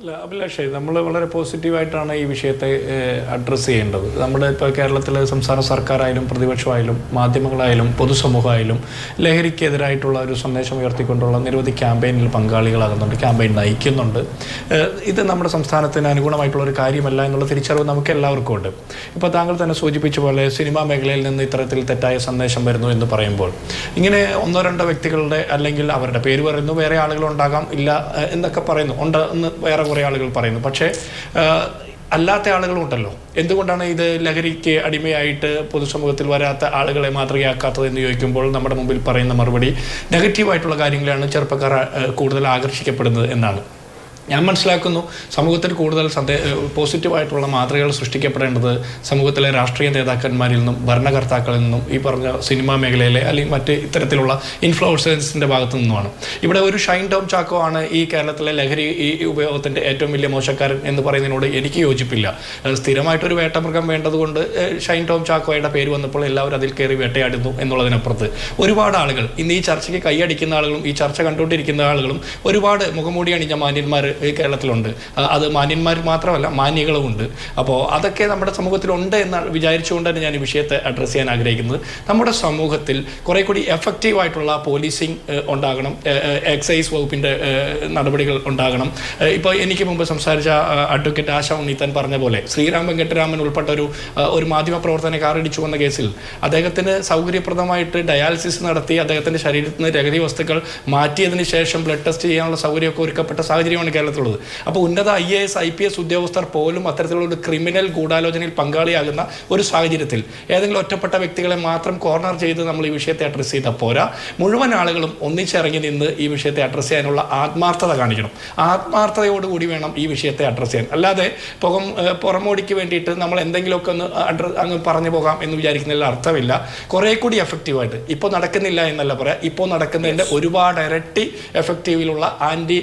അല്ല അഭിലാഷേ നമ്മൾ വളരെ പോസിറ്റീവായിട്ടാണ് ഈ വിഷയത്തെ അഡ്രസ്സ് ചെയ്യേണ്ടത്. നമ്മുടെ ഇപ്പോൾ കേരളത്തിലെ സംസ്ഥാന സർക്കാരായാലും പ്രതിപക്ഷമായാലും മാധ്യമങ്ങളായാലും പൊതുസമൂഹമായാലും ലഹരിക്കെതിരായിട്ടുള്ള ഒരു സന്ദേശം ഉയർത്തിക്കൊണ്ടുള്ള നിരവധി ക്യാമ്പയിനിൽ പങ്കാളികളാകുന്നുണ്ട് ക്യാമ്പയിൻ നയിക്കുന്നുണ്ട്. ഇത് നമ്മുടെ സംസ്ഥാനത്തിന് അനുഗുണമായിട്ടുള്ള ഒരു കാര്യമല്ല എന്നുള്ള തിരിച്ചറിവ് നമുക്ക് എല്ലാവർക്കും ഉണ്ട്. ഇപ്പോൾ താങ്കൾ തന്നെ സൂചിപ്പിച്ച പോലെ സിനിമാ മേഖലയിൽ നിന്ന് ഇത്തരത്തിൽ തെറ്റായ സന്ദേശം വരുന്നു എന്ന് പറയുമ്പോൾ ഇങ്ങനെ ഒന്നോ രണ്ടോ വ്യക്തികളുടെ അല്ലെങ്കിൽ അവരുടെ പേര് പറയുന്നു വേറെ ആളുകളുണ്ടാകാം ഇല്ല എന്നൊക്കെ പറയുന്നു. ഉണ്ട് എന്ന് വേറെ കുറേ ആളുകൾ പറയുന്നു. പക്ഷേ അല്ലാത്ത ആളുകളും ഉണ്ടല്ലോ. എന്തുകൊണ്ടാണ് ഇത് ലഹരിക്ക് അടിമയായിട്ട് പൊതുസമൂഹത്തിൽ വരാത്ത ആളുകളെ മാതൃകയാക്കാത്തത് എന്ന് ചോദിക്കുമ്പോൾ നമ്മുടെ മുമ്പിൽ പറയുന്ന മറുപടി നെഗറ്റീവായിട്ടുള്ള കാര്യങ്ങളാണ് ചെറുപ്പക്കാർ കൂടുതൽ ആകർഷിക്കപ്പെടുന്നത് എന്നാണ്. ഞാൻ മനസ്സിലാക്കുന്നു സമൂഹത്തിൽ കൂടുതൽ സന്ദേ പോസിറ്റീവായിട്ടുള്ള മാതൃകകൾ സൃഷ്ടിക്കപ്പെടേണ്ടത് സമൂഹത്തിലെ രാഷ്ട്രീയ നേതാക്കന്മാരിൽ നിന്നും ഭരണകർത്താക്കളിൽ നിന്നും ഈ പറഞ്ഞ സിനിമാ മേഖലയിലെ അല്ലെങ്കിൽ മറ്റ് ഇത്തരത്തിലുള്ള ഇൻഫ്ലുവൻസേഴ്സിന്റെ ഭാഗത്തു നിന്നുമാണ്. ഇവിടെ ഒരു ഷൈൻ ടോം ചാക്കോ ആണ് ഈ കേരളത്തിലെ ലഹരി ഈ ഉപയോഗത്തിന്റെ ഏറ്റവും വലിയ മോശക്കാരൻ എന്ന് പറയുന്നതിനോട് എനിക്ക് യോജിപ്പില്ല. സ്ഥിരമായിട്ടൊരു വേട്ടമൃഗം വേണ്ടതുകൊണ്ട് ഷൈൻ ടോം ചാക്കോയുടെ പേര് വന്നപ്പോൾ എല്ലാവരും അതിൽ കയറി വേട്ടയാടുന്നു എന്നുള്ളതിനപ്പുറത്ത്. ഒരുപാട് ആളുകൾ ഇന്ന് ഈ ചർച്ചയ്ക്ക് കൈയടിക്കുന്ന ആളുകളും ഈ ചർച്ച കണ്ടുകൊണ്ടിരിക്കുന്ന ആളുകളും ഒരുപാട് മുഖംമൂടി അണിഞ്ഞ മാന്യന്മാർ കേരളത്തിലുണ്ട്. അത് മാന്യന്മാർ മാത്രമല്ല മാന്യകളുമുണ്ട് അപ്പോൾ അതൊക്കെ നമ്മുടെ സമൂഹത്തിൽ ഉണ്ട് എന്ന് വിചാരിച്ചുകൊണ്ട് തന്നെ ഞാൻ ഈ വിഷയത്തെ അഡ്രസ്സ് ചെയ്യാൻ ആഗ്രഹിക്കുന്നത്. നമ്മുടെ സമൂഹത്തിൽ കുറെ കൂടി എഫക്റ്റീവ് ആയിട്ടുള്ള പോലീസിങ് ഉണ്ടാകണം. എക്സൈസ് വകുപ്പിന്റെ നടപടികൾ ഉണ്ടാകണം. ഇപ്പോൾ എനിക്ക് മുമ്പ് സംസാരിച്ച അഡ്വക്കേറ്റ് ആശ ഉണ്ണിത്തൻ പറഞ്ഞ പോലെ ശ്രീരാം വെങ്കട്ടരാമൻ ഉൾപ്പെട്ട ഒരു ഒരു മാധ്യമ പ്രവർത്തനം കാറിടിച്ചു വന്ന കേസിൽ അദ്ദേഹത്തിന് സൗകര്യപ്രദമായിട്ട് ഡയാലിസിസ് നടത്തി അദ്ദേഹത്തിന്റെ ശരീരത്തിൽ നിന്ന് രഹതി വസ്തുക്കൾ മാറ്റിയതിന് ശേഷം ബ്ലഡ് ടെസ്റ്റ് ചെയ്യാനുള്ള സൗകര്യമൊക്കെ ഒരുക്കപ്പെട്ട സാഹചര്യമാണ് കേരളത്തിലുള്ളത്. അപ്പോൾ ഉന്നത I A S I P S ഉദ്യോഗസ്ഥർ പോലും അത്തരത്തിലുള്ള ഒരു ക്രിമിനൽ ഗൂഢാലോചനയിൽ പങ്കാളിയാകുന്ന ഒരു സാഹചര്യത്തിൽ ഏതെങ്കിലും ഒറ്റപ്പെട്ട വ്യക്തികളെ മാത്രം കോർണർ ചെയ്ത് നമ്മൾ ഈ വിഷയത്തെ അഡ്രസ്സ് ചെയ്താൽ പോരാ. മുഴുവൻ ആളുകളും ഒന്നിച്ചിറങ്ങി നിന്ന് ഈ വിഷയത്തെ അഡ്രസ്സ് ചെയ്യാനുള്ള ആത്മാർത്ഥത കാണിക്കണം. ആത്മാർത്ഥതയോടുകൂടി വേണം ഈ വിഷയത്തെ അഡ്രസ്സ് ചെയ്യാൻ. അല്ലാതെ പുകം പുറമോടിക്ക് വേണ്ടിയിട്ട് നമ്മൾ എന്തെങ്കിലുമൊക്കെ ഒന്ന് അഡ്രസ് അങ്ങ് പറഞ്ഞു പോകാം എന്ന് വിചാരിക്കുന്നതിൽ അർത്ഥമില്ല. കുറേ കൂടി എഫക്റ്റീവായിട്ട് ഇപ്പോൾ നടക്കുന്നില്ല എന്നല്ല പറയാം. ഇപ്പോൾ നടക്കുന്നതിന്റെ ഒരുപാട് ഇരട്ടി എഫക്റ്റീവിലുള്ള ആന്റി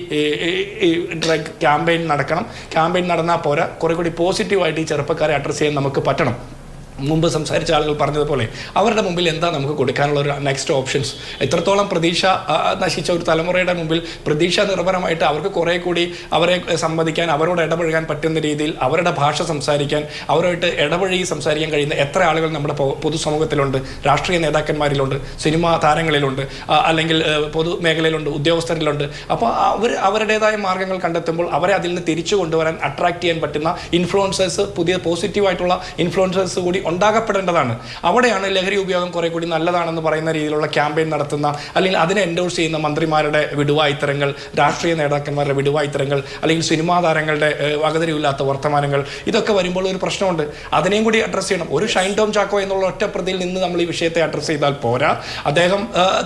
ഡ്രഗ് ക്യാമ്പയിൻ നടക്കണം. ക്യാമ്പയിൻ നടന്നാൽ പോരാ. കുറേ കൂടി പോസിറ്റീവായിട്ട് ഈ ചെറുപ്പക്കാരെ അഡ്രസ്സ് ചെയ്യാൻ നമുക്ക് പറ്റണം. മുമ്പ് സംസാരിച്ച ആളുകൾ പറഞ്ഞതുപോലെ അവരുടെ മുമ്പിൽ എന്താ നമുക്ക് കൊടുക്കാനുള്ള ഒരു നെക്സ്റ്റ് ഓപ്ഷൻസ് എത്രത്തോളം പ്രതീക്ഷ നശിച്ച ഒരു തലമുറയുടെ മുമ്പിൽ പ്രതീക്ഷ നിർഭരമായിട്ട് അവർക്ക് കുറേ കൂടി അവരെ സംവദിക്കാൻ അവരോട് ഇടപഴകാൻ പറ്റുന്ന രീതിയിൽ അവരുടെ ഭാഷ സംസാരിക്കാൻ അവരുമായിട്ട് ഇടപഴകി സംസാരിക്കാൻ കഴിയുന്ന എത്ര ആളുകൾ നമ്മുടെ പൊതുസമൂഹത്തിലുണ്ട് രാഷ്ട്രീയ നേതാക്കന്മാരിലുണ്ട് സിനിമാ താരങ്ങളിലുണ്ട് അല്ലെങ്കിൽ പൊതുമേഖലയിലുണ്ട് പൊതു മേഖലയിലുണ്ട് ഉദ്യോഗസ്ഥരിലുണ്ട്. അപ്പോൾ അവർ അവരുടേതായ മാർഗങ്ങൾ കണ്ടെത്തുമ്പോൾ അവരെ അതിൽ നിന്ന് തിരിച്ചു കൊണ്ടുവരാൻ അട്രാക്ട് ചെയ്യാൻ പറ്റുന്ന ഇൻഫ്ലുവൻസേഴ്സ് പുതിയ പോസിറ്റീവായിട്ടുള്ള ഇൻഫ്ലുവൻസേഴ്സ് കൂടി ഉണ്ടാകപ്പെടേണ്ടതാണ്. അവിടെയാണ് ലഹരി ഉപയോഗം കുറെ കൂടി നല്ലതാണെന്ന് പറയുന്ന രീതിയിലുള്ള ക്യാമ്പയിൻ നടത്തുന്ന അല്ലെങ്കിൽ അതിനെ എൻഡോഴ്സ് ചെയ്യുന്ന മന്ത്രിമാരുടെ വിടുവായിത്തരങ്ങൾ രാഷ്ട്രീയ നേതാക്കന്മാരുടെ വിടുവായിത്തരങ്ങൾ അല്ലെങ്കിൽ സിനിമാ താരങ്ങളുടെ വകതിരിവില്ലാത്ത വർത്തമാനങ്ങൾ ഇതൊക്കെ വരുമ്പോൾ ഒരു പ്രശ്നമുണ്ട്. അതിനെയും കൂടി അഡ്രസ്സ് ചെയ്യണം. ഒരു ഷൈൻ ടോം ചാക്കോ എന്നുള്ള ഒറ്റ പ്രതിയിൽ നിന്ന് നമ്മൾ ഈ വിഷയത്തെ അഡ്രസ്സ് ചെയ്താൽ പോരാ. അദ്ദേഹം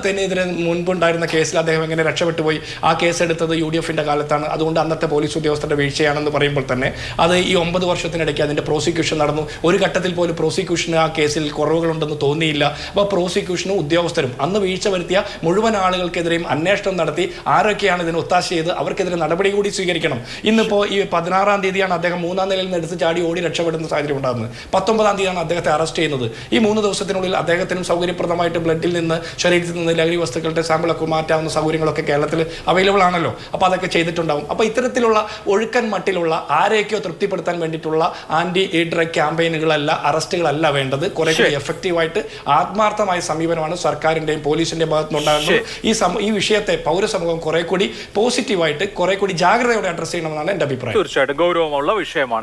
തന്നെതിരെ മുൻപുണ്ടായിരുന്ന കേസിൽ അദ്ദേഹം എങ്ങനെ രക്ഷപ്പെട്ടുപോയി ആ കേസ് എടുത്തത് യു ഡി കാലത്താണ്. അതുകൊണ്ട് അന്നത്തെ പോലീസ് ഉദ്യോഗസ്ഥരുടെ വീഴ്ചയാണെന്ന് പറയുമ്പോൾ തന്നെ അത് ഈ ഒമ്പത് വർഷത്തിനിടയ്ക്ക് അതിന്റെ പ്രോസിക്യൂഷൻ നടന്നു. ഒരു ഘട്ടത്തിൽ പോലും പ്രോസിക്യൂഷന് ആ കേസിൽ കുറവുകളുണ്ടെന്ന് തോന്നിയില്ല. അപ്പോൾ പ്രോസിക്യൂഷനും ഉദ്യോഗസ്ഥരും അന്ന് വീഴ്ച വരുത്തിയ മുഴുവൻ ആളുകൾക്കെതിരെയും അന്വേഷണം നടത്തി ആരൊക്കെയാണ് ഇതിന് ഒത്താശ ചെയ്ത് അവർക്കെതിരെ നടപടി കൂടി സ്വീകരിക്കണം. ഇന്നിപ്പോൾ ഈ പതിനാറാം തീയതിയാണ് അദ്ദേഹം മൂന്നാം നിലയിൽ നിന്ന് എടുത്ത് ചാടി ഓടി രക്ഷപ്പെടുന്ന സാഹചര്യം ഉണ്ടാകുന്നത്. പത്തൊമ്പതാം തീയതിയാണ് അദ്ദേഹത്തെ അറസ്റ്റ് ചെയ്യുന്നത്. ഈ മൂന്ന് ദിവസത്തിനുള്ളിൽ അദ്ദേഹത്തിനും സൗകര്യപ്രദമായിട്ട് ബ്ലഡിൽ നിന്ന് ശരീരത്തിൽ നിന്ന് ലഹരി വസ്തുക്കളുടെ സാമ്പിളൊക്കെ മാറ്റാവുന്ന സൗകര്യങ്ങളൊക്കെ കേരളത്തിൽ അവൈലബിൾ ആണല്ലോ. അപ്പോൾ അതൊക്കെ ചെയ്തിട്ടുണ്ടാവും. അപ്പോൾ ഇത്തരത്തിലുള്ള ഒഴുക്കൻ മട്ടിലുള്ള ആരെയൊക്കെയോ തൃപ്തിപ്പെടുത്താൻ വേണ്ടിയിട്ടുള്ള ആന്റി ഡ്രഗ് ക്യാമ്പയിനുകളല്ല അറസ്റ്റുകളല്ല വേണ്ടത്. കുറെ കൂടി എഫക്റ്റീവായിട്ട് ആത്മാർത്ഥമായ സമീപനമാണ് സർക്കാരിന്റെയും പോലീസിന്റെയും ഭാഗത്തുനിന്നുണ്ടാകുന്നത്. ഈ ഈ വിഷയത്തെ പൗരസമൂഹം കുറെ കൂടി പോസിറ്റീവായിട്ട് കുറെ കൂടി ജാഗ്രതയോടെ അഡ്രസ് ചെയ്യണമെന്നാണ് എന്റെ അഭിപ്രായം. തീർച്ചയായിട്ടും ഗൗരവമുള്ള വിഷയമാണ്.